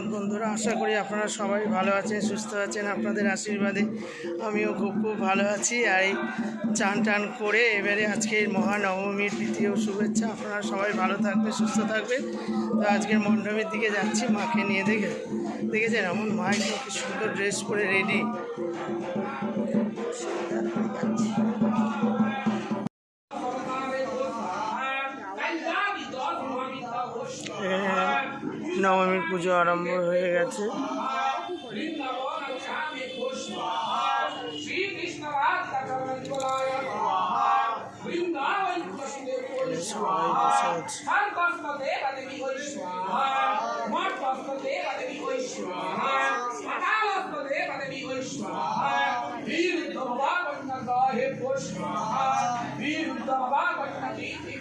সুপ্রভাত বন্ধুরা। আশা করি আপনারা সবাই ভালো আছেন, সুস্থ আছেন। আপনাদের আশীর্বাদে আমিও খুব খুব ভালো আছি। আর এই চান টান করে এবারে আজকের মহানবমীর দ্বিতীয় শুভেচ্ছা। আপনারা সবাই ভালো থাকবে সুস্থ থাকবে তো আজকের মণ্ডপের দিকে যাচ্ছি, মাকে নিয়ে দেখে দেখেছেন? এমন মা কি সুন্দর ড্রেস পরে রেডি পুজো আরম্ভ হয়ে গেছে।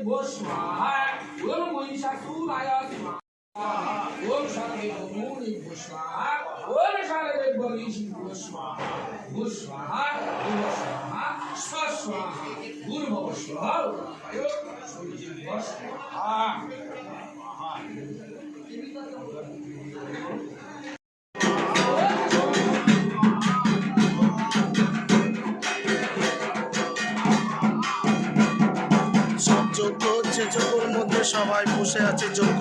অস্ত্রে পুষ্পাহা ওম মহিষাসুরায় স্বাহা, ওম সর্বে মুনি পুষ্পাহা ওম সর্বে বলিষি পুষ্পাহা পুষ্পাহা পুষ্পাহা সবাই বসে আছে যজ্ঞ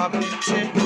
যজ্ঞের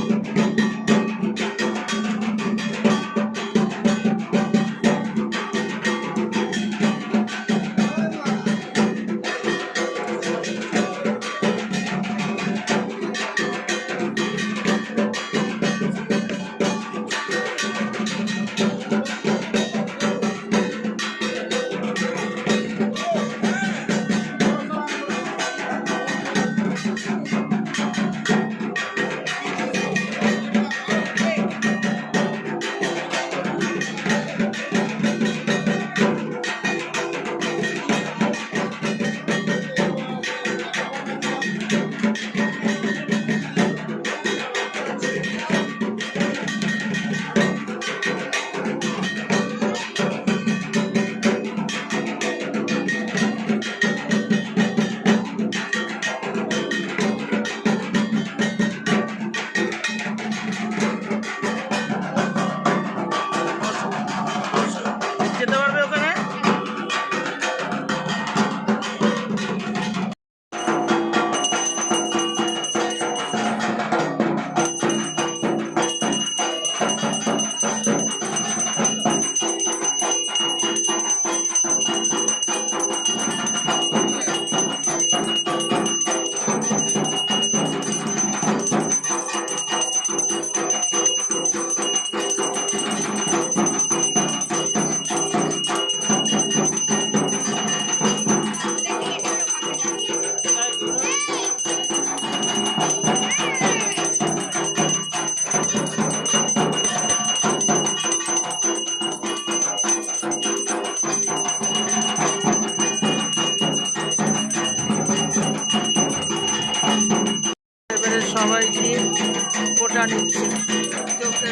ভাব নিচ্ছে ফোটা নিচ্ছে চোখে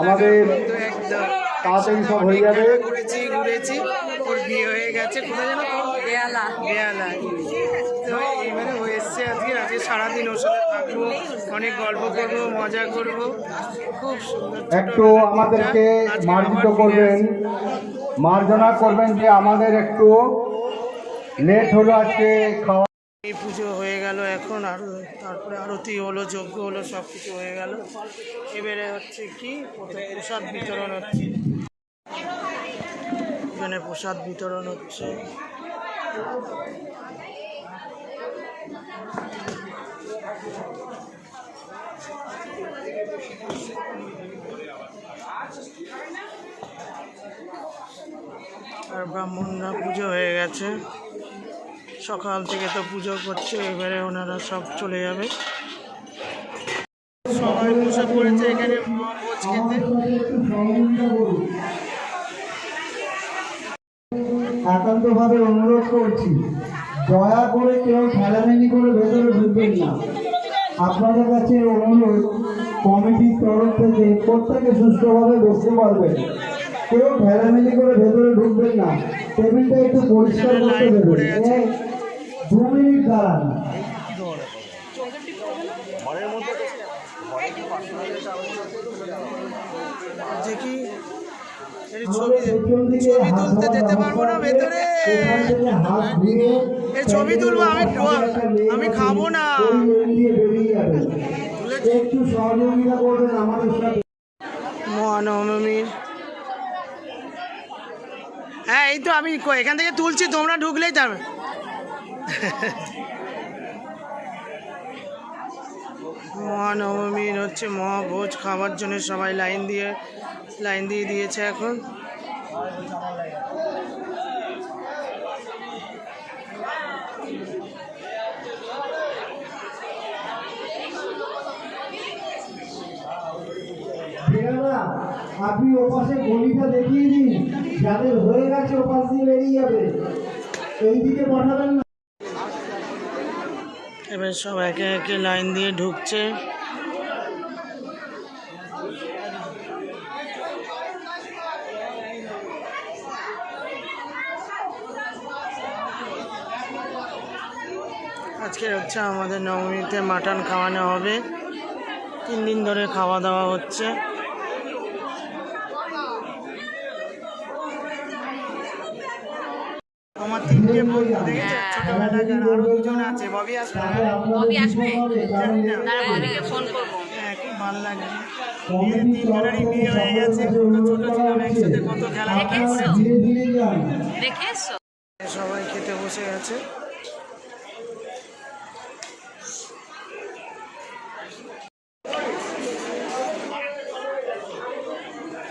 আমাদের তাড়াতাড়ি সব হয়ে যাবে। ঘুরেছি ঘুরেছি বিয়ে হয়ে গেছে কোথায় যেন বেয়ালা। বেয়ালা। তো এবারে হয়ে এসছে আজকে আজকে সারাদিন ওর সাথে থাকব অনেক গল্প করব মজা করব। খুব সুন্দর একটু আমাদেরকে মার্জিত করবেন মার্জনা করবেন যে আমাদের একটু লেট হলো আজকে খাওয়া। এই পুজো হয়ে গেল এখন আর তারপরে আরতি হলো যজ্ঞ হলো সব কিছু হয়ে গেল। এবারে হচ্ছে কি প্রসাদ বিতরণ হচ্ছে। এখানে প্রসাদ বিতরণ হচ্ছে। আর ব্রাহ্মণরা পুজো হয়ে গেছে। সকাল থেকে তো পুজো করছে, এবারে ওনারা সব চলে যাবে। সবাই বসে পড়েছে এখানে খেতে। একান্তভাবে অনুরোধ করছি, দয়া করে কেউ ঠেলামেলি করে ভেতরে ঢুকবেন না। আপনাদের কাছে অনুরোধ, কমিটির তরফ থেকে প্রত্যেকে সুস্থভাবে বসতে পারবেন। কেউ ঠেলামেলি করে ভেতরে ঢুকবেন না। টেবিলটা একটু পরিষ্কার করতে দেবেন। দু মিনিট দাঁড়ান দেখি ছবি তুলতে যেতে পারব না ভেতরে। এই ছবি তুলবো, আমি আমি খাব না। একটু হ্যাঁ এই তো আমি এখান থেকে তুলছি, তোমরা ঢুকলেই যাবে। মহানবমীর হচ্ছে মহাভোজ, খাবার জন্য সবাই লাইন দিয়ে লাইন দিয়ে দিয়েছে এখন। আপনি ওপাশে গলিটা দেখিয়ে দিন, যাদের হয়ে গেছে ওপাশ দিয়ে বেরিয়ে যাবে। এই দিকে পাঠাবেন না। এবার সব একে একে লাইন দিয়ে ঢুকছে। আজকে হচ্ছে আমাদের নবমীতে মাটন খাওয়ানো হবে। তিন দিন ধরে খাওয়া দাওয়া হচ্ছে। আমার তিনটে বন্ধু দেখেছ? আরও দুজন আছে ববি আসবে। ববি আসবে? জানি না। তারা ববিকে ফোন করব। হ্যাঁ খুব ভালো লাগে তিনজনেরই বিয়ে হয়ে গেছে কত ছোট ছিলাম একসাথে করেছি এসছো সবাই খেতে বসে গেছে।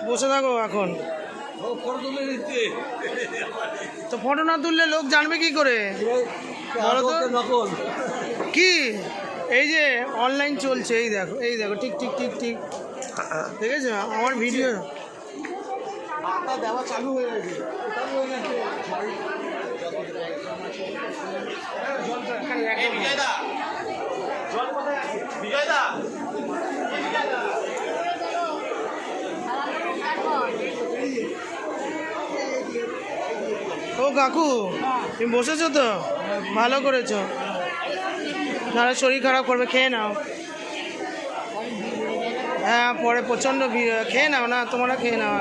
বসে থাকো এখন। তো ফটো না তুললে লোক জানবে কি করে কি এই যে অনলাইন চলছে এই দেখো এই দেখো ঠিক ঠিক ঠিক ঠিক দেখেছ আমার ভিডিও দেওয়া চালু হয়ে গেছে চালু হয়ে গেছে ও কাকু, তুমি বসেছো তো? ভালো করেছ। নাহলে শরীর খারাপ করবে, খেয়ে নাও। হ্যাঁ পরে প্রচণ্ড ভিড় খেয়ে নাও না, তোমরা খেয়ে নাও।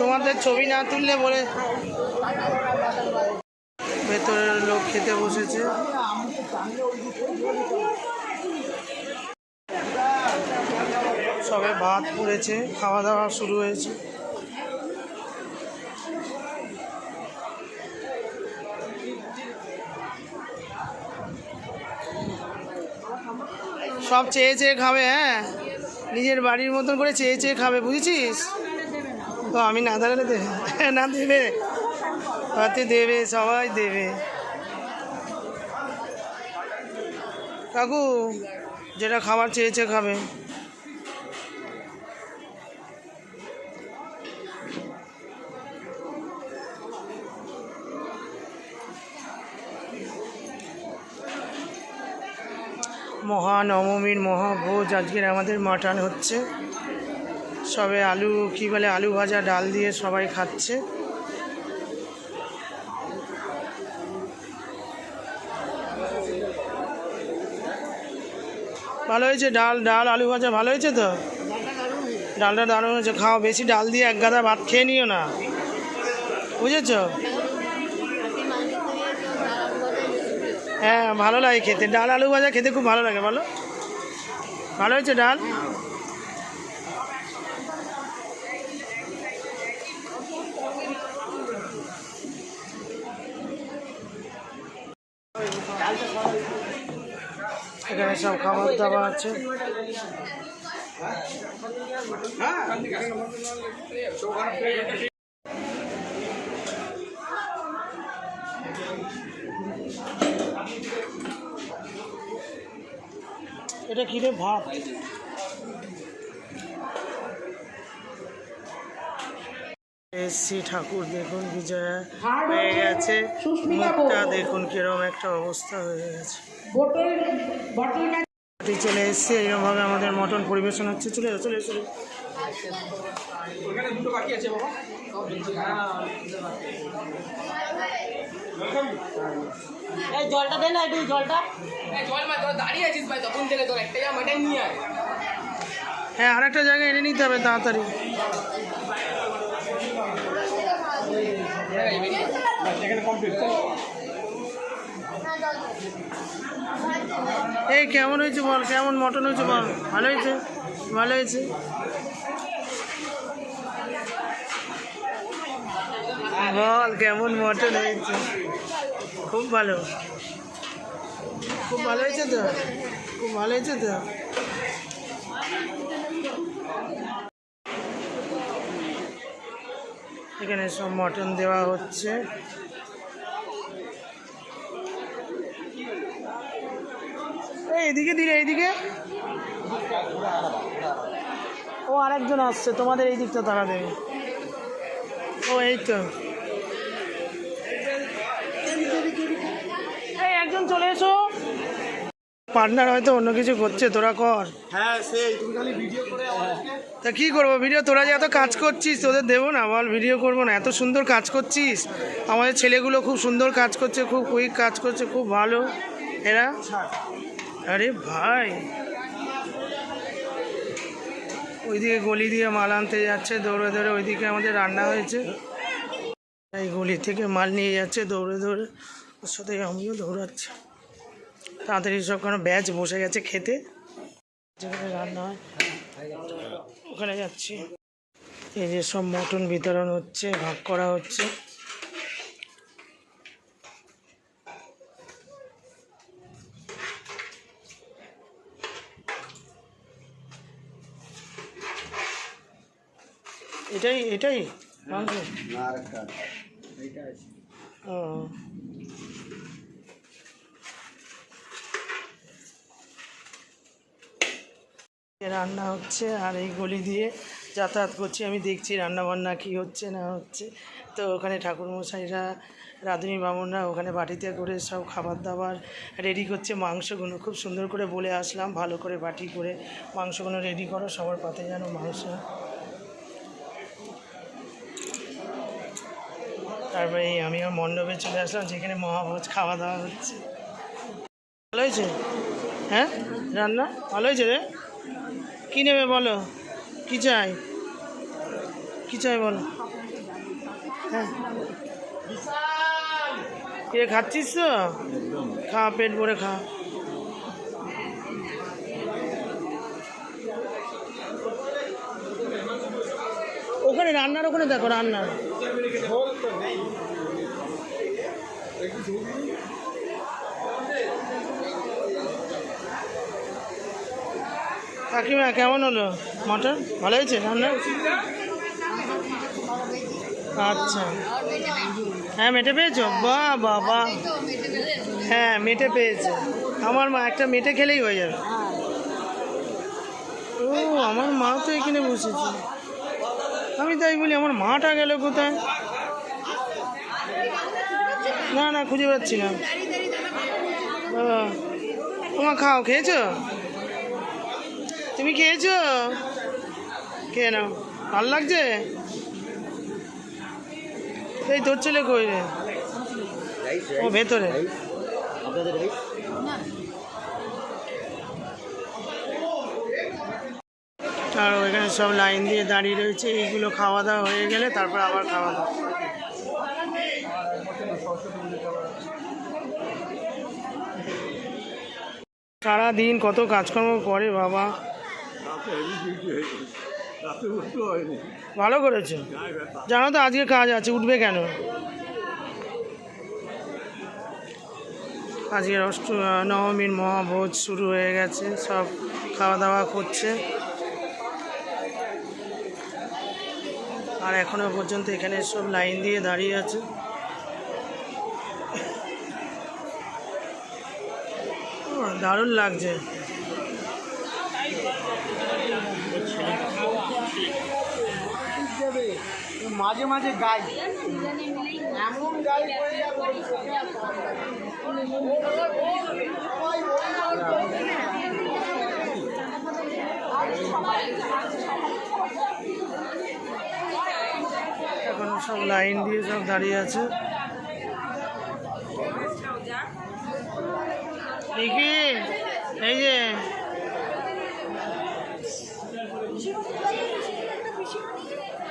তোমাদের ছবি না তুললে বলে ভেতরের লোক খেতে বসেছে। সবে ভাত পুড়েছে, খাওয়া দাওয়া শুরু হয়েছে। সব চেয়ে চেয়ে খাবে হ্যাঁ? নিজের বাড়ির মতন করে চেয়ে চেয়ে খাবে, বুঝেছিস? তো আমি না দাঁড়ালে দেবে, না দেবে। হাতে দেবে, সবাই দেবে। কাকু, যেটা খাবার চেয়েছে খাবে। মহানবমীর মহাভোজ আজকের আমাদের মাটন হচ্ছে। সবে আলু, কি বলে, আলু ভাজা, ডাল দিয়ে সবাই খাচ্ছে। ভালো হয়েছে? ডাল ডাল, আলু ভাজা ভালো হয়েছে তো? ডালটা দারুণ হয়েছে। খাও, বেশি ডাল দিয়ে এক গাদা ভাত খেয়ে নিও না। বুঝেছ? হ্যাঁ ভালো লাগে খেতে। ডাল আলু ভাজা খেতে খুব ভালো লাগে, বলো। ভালো হয়েছে ডাল? এখানে সব খাবার দাবার আছে। এটা কিরে ভাত? এসছি ঠাকুর দেখুন বিজয়া হয়ে গেছে। মুখটা দেখুন কিরম একটা অবস্থা হয়ে গেছে। চলে এসছে এইরকমভাবে আমাদের মটন পরিবেশন হচ্ছে। চলে চলে চলে এসো। ওখানে দুটো বাকি আছে বাবা। এই জলটা দে না একটু জলটা। জল মা তোরা দাঁড়িয়ে আছিস ভাই তখন থেকে তোর একটা জামা এটাই নিয়ে আয়। হ্যাঁ আরেকটা জায়গায় এনে নিতে হবে তাড়াতাড়ি। এই কেমন হয়েছে বল? কেমন মটন হয়েছে বল? ভালো হয়েছে? ভালো হয়েছে? বল কেমন মটন হয়েছে? খুব ভালো। খুব ভালো হয়েছে তো? খুব ভালো হয়েছে তো? এখানে সব মটন দেওয়া হচ্ছে। এইদিকে দিলে, এইদিকে? ও আরেকজন আসছে, তোমাদের এই দিকটা তারা দেবে ও, এই তো এই একজন চলে এসো পার্টনার হয়তো অন্য কিছু করছে তোরা কর। হ্যাঁ সেই। তুমি খালি ভিডিও করে তা কী করব? ভিডিও তোরা যে এত কাজ করছিস তোদের দেবো না বল ভিডিও করব না। এত সুন্দর কাজ করছিস। আমাদের ছেলেগুলো খুব সুন্দর কাজ করছে খুব কুইক কাজ করছে খুব ভালো। এরা? আরে ভাই। ওইদিকে গলি দিয়ে মাল আনতে যাচ্ছে দৌড়ে দৌড়ে ওইদিকে আমাদের রান্না হয়েছে। এই গলি থেকে মাল নিয়ে যাচ্ছে দৌড়ে দৌড়ে। ওর সাথে আমিও দৌড়াচ্ছি। তাড়াতাড়ি সব কোনো ব্যাচ বসে গেছে খেতে। যেখানে রান্না হয়। ওখানে যাচ্ছি। এই যে সব মটন বিতরণ হচ্ছে ভাগ করা হচ্ছে। এটাই এটাই? মাংস? ও। রান্না হচ্ছে আর এই গলি দিয়ে যাতায়াত করছি। আমি দেখছি রান্না বান্না কী হচ্ছে, না হচ্ছে। তো ওখানে ঠাকুরমশাইরা, রাঁধুনি বামুনরা ওখানে বাটিতে করে সব খাবার দাবার রেডি করছে, মাংসগুলো খুব সুন্দর করে বলে আসলাম, ভালো করে বাটি করে মাংসগুলো রেডি করো, সবার পাতে যেন মাংস। তারপরে এই আমিও মণ্ডপে চলে আসলাম, যেখানে মহাভোজ খাওয়া দাওয়া হচ্ছে। ভালো হয়েছে? হ্যাঁ? রান্না? ভালো হয়েছে রে? কী নেবে বলো? কী চাই? কী চাই বলো? হ্যাঁ। কে খাচ্ছিস তো? খা, পেট ভরে খা। ওখানে রান্নার ওখানে দেখো রান্না কাকিমা, কেমন হলো? মটন ভালো হয়েছে রান্না আচ্ছা। হ্যাঁ মেটে পেয়েছ? বাহ বাবা। হ্যাঁ মেটে পেয়েছে। আমার মা, একটা মেটে খেলেই হয়ে যাবে। ও, আমার মা তো এখানে বসেছে। আমি তাই বলি, আমার মাটা গেল কোথায়? না না, খুঁজে পাচ্ছি না। ও তোমার খাও, খেয়েছো? তুমি খেয়েছো? খেয়ে নাও। ভালো লাগছে? এই তোর ছেলে কই রে? ও ভেতরে। আর ওইখানে সব লাইন দিয়ে দাঁড়িয়ে রয়েছে। এইগুলো খাওয়া দাওয়া হয়ে গেলে তারপর আবার খাওয়া দাওয়া। সারাদিন কত কাজকর্ম করে বাবা। ভালো করেছ। জানো তো আজকে কাজ আছে, উঠবে কেন? আজকের অষ্ট, নবমীর মহাভোজ শুরু হয়ে গেছে, সব খাওয়া দাওয়া করছে। আর এখনও পর্যন্ত এখানে সব লাইন দিয়ে দাঁড়িয়ে আছে। দারুণ লাগছে। মাঝে মাঝে গাই। এমন গাই এখন সব লাইন দিয়ে সব দাঁড়িয়ে আছে। দেখি এই যে।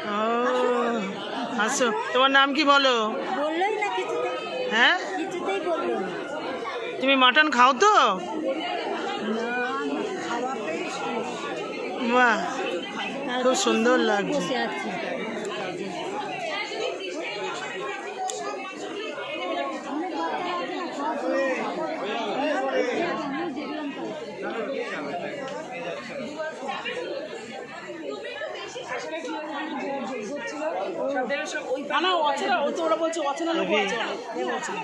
ও। আসো তোমার নাম কি বলো? হ্যাঁ? তুমি মাটন খাও তো? বাহ খুব সুন্দর লাগছে। বসে না না অচেনা ও তো ওরা বলছে অচেনা লোক আছে অনেক। ও অচেনা।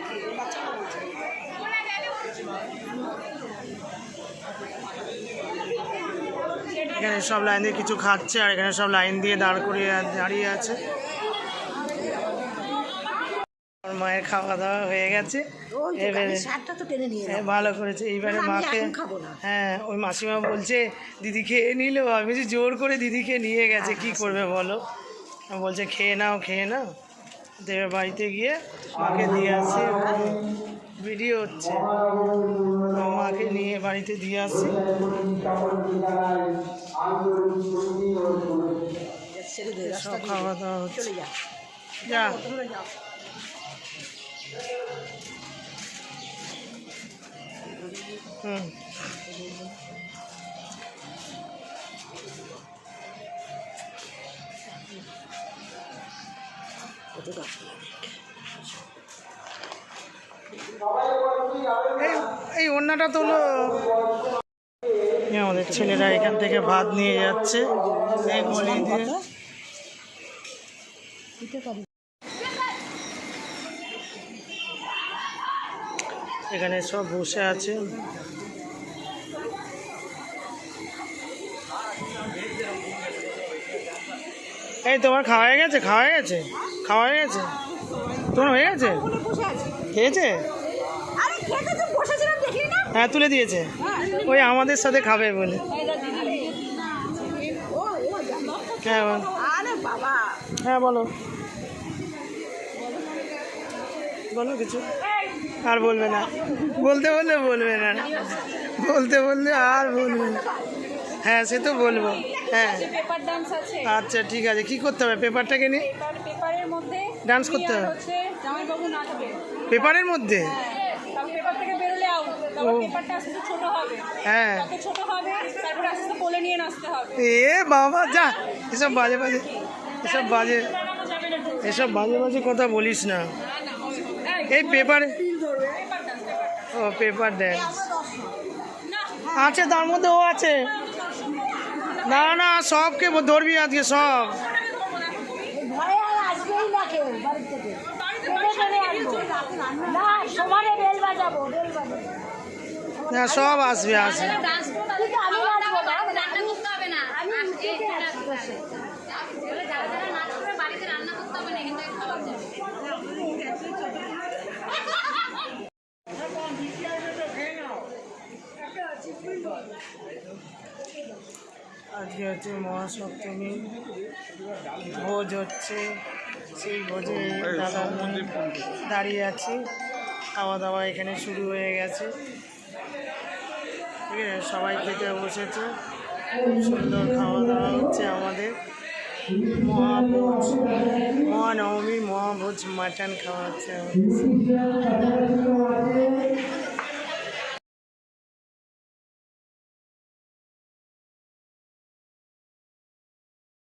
এখানে সব লাইন দিয়ে কিছু খাচ্ছে আর এখানে সব লাইন দিয়ে দাঁড় করিয়ে দাঁড়িয়ে আছে মায়ের খাওয়া দাওয়া হয়ে গেছে এবারে ভালো করেছে এইবারে মাকে। হ্যাঁ ওই মাসিমা বলছে দিদি খেয়ে নিল আমি জোর করে দিদিকে নিয়ে গেছে কি করবে বলো বলছে খেয়ে নাও খেয়ে নাও। দেবের বাড়িতে গিয়ে মাকে দিয়ে আসি। ভিডিও হচ্ছে। মাকে নিয়ে বাড়িতে দিয়ে আসি। সব খাওয়া দাওয়া হচ্ছে যা। হুম। কত এই তোলো এই আমাদের ছেলেরা এখান থেকে ভাত নিয়ে যাচ্ছে। এখানে সব বসে আছে। এই, তোমার খাওয়া গেছে? খাওয়া গেছে? খাওয়া হয়ে গেছে? তোমার হয়ে গেছে? খেয়েছে? আরে খেতে তো বসেছিলাম দেখলি না? হ্যাঁ তুলে দিয়েছে। ওই আমাদের সাথে খাবে বলে। হ্যাঁ হ্যাঁ বলো। বলো কিছু। আর বলবে না। বলতে বললে বলবে না। বলতে বললে আর বলবে না। হ্যাঁ সে তো বলব। হ্যাঁ। পেপার ডান্স আছে। আচ্ছা ঠিক আছে। কি করতে হবে? পেপারটাকে নিয়ে? পেপারের মধ্যে তুমি করতে হবে? জামাইবাবু নাচবে। পেপারের মধ্যে? তারপর পেপার থেকে বেরোলে আউট তারপর। পেপারটা আস্তে ছোট হবে। হ্যাঁ। ছোট হবে তারপরে আস্তে কোলে নিয়ে নাচতে হবে। এ বাবা যা এসব বাজে বাজে এসব বাজে এসব বাজে বাজে কথা বলিস না। এই পেপারে ও পেপার ড্যান্স আছে তার মধ্যে ও আছে। না না সবকে ধরবি আজকে সব ভয়ে আর আসবেই না কেউ বাড়ি থেকে টেনে টেনে আনব না সমানে বেল বাজাবো বেল বাজাবো হ্যাঁ সব আসবে আসবে কিন্তু আমি নাচবো না রান্না করতে হবে না আমি আর নিজেকে এই- নাচতে হবে। বলে যারা যারা নাচ করবে বাড়িতে রান্না করতে হবে না এখান সব আসবে আসবে। আজকে হচ্ছে মহাসপ্তমী। ভোজ হচ্ছে সেই ভোজে দাদা দাঁড়িয়ে আছি। খাওয়া দাওয়া এখানে শুরু হয়ে গেছে। ঠিক আছে, সবাই খেতে বসেছে। সুন্দর খাওয়া দাওয়া হচ্ছে আমাদের। মহাভোজ মহানবমীর মহাভোজ, মাটন খাওয়া হচ্ছে আমাদের।